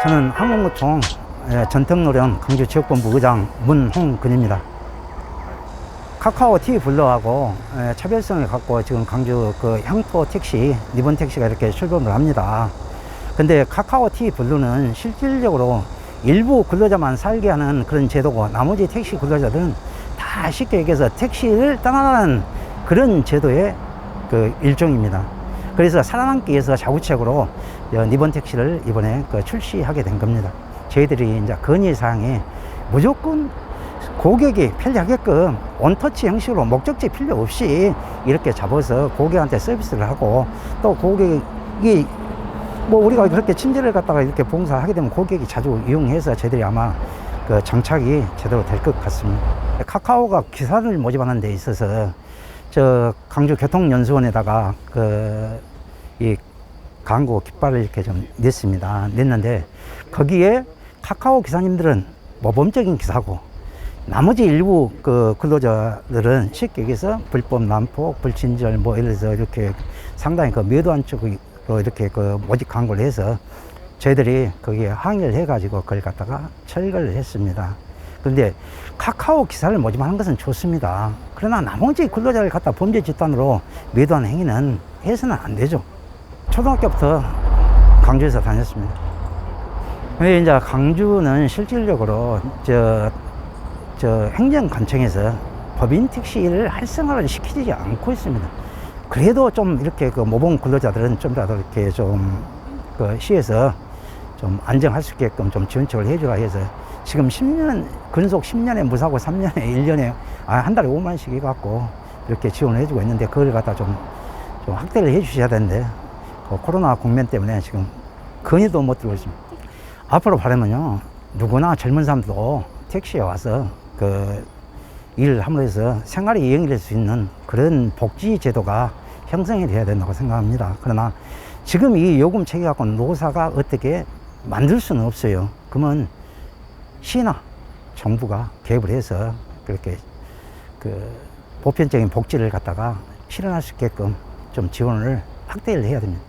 저는 한국노총 예, 전통노련 강주지역본부 의장 문홍근입니다. 카카오 TV 블러하고 예, 차별성을 갖고 지금 강주 그 향토 택시, 리본 택시가 이렇게 출범을 합니다. 근데 카카오 TV 블루는 실질적으로 일부 근로자만 살게 하는 그런 제도고 나머지 택시 근로자들은 다 쉽게 얘기해서 택시를 떠나는 그런 제도의 그 일종입니다. 그래서 살아남기 위해서 자구책으로 어, 리본 택시를 이번에 그 출시하게 된 겁니다. 저희들이 이제 건의사항에 무조건 고객이 편리하게끔 원터치 형식으로 목적지 필요 없이 이렇게 잡아서 고객한테 서비스를 하고 또 고객이 뭐 우리가 그렇게 침대를 갖다가 이렇게 봉사하게 되면 고객이 자주 이용해서 저희들이 아마 그 정착이 제대로 될 것 같습니다. 카카오가 기사를 모집하는 데 있어서 저 강주 교통연수원에다가 그이 광고 깃발을 이렇게 좀 냈습니다. 냈는데 거기에 카카오 기사님들은 모범적인 기사고 나머지 일부 그 근로자들은 쉽게 얘기해서 불법 난폭, 불친절 뭐 이래서 이렇게 상당히 그 매도한 쪽으로 이렇게 그 모집 광고를 해서 저희들이 거기에 항의를 해가지고 그걸 갖다가 철거를 했습니다. 그런데 카카오 기사를 모집하는 것은 좋습니다. 그러나 나머지 근로자를 갖다 범죄 집단으로 매도하는 행위는 해서는 안 되죠. 초등학교부터 강주에서 다녔습니다. 근데 이제 강주는 실질적으로 저, 저 행정관청에서 법인 택시를 활성화를 시키지 않고 있습니다. 그래도 좀 이렇게 그 모범 근로자들은 좀더 이렇게 좀 그 시에서 좀 안정할 수 있게끔 좀 지원책을 해주라 해서 지금 10년, 근속 10년에 무사고 3년에 1년에 아, 한 달에 5만원씩 해갖고 이렇게 지원을 해주고 있는데 그걸 갖다 좀, 좀 확대를 해 주셔야 되는데 그 코로나 국면 때문에 지금 건의도 못 들고 있습니다. 앞으로 바라면요 누구나 젊은 사람도 택시에 와서 그 일을 함으로써 생활이 이행이 될수 있는 그런 복지 제도가 형성이 돼야 된다고 생각합니다. 그러나 지금 이 요금 체계 갖고 노사가 어떻게 만들 수는 없어요. 그러면 시나 정부가 개입을 해서 그렇게 그 보편적인 복지를 갖다가 실현할 수 있게끔 좀 지원을 확대를 해야 됩니다.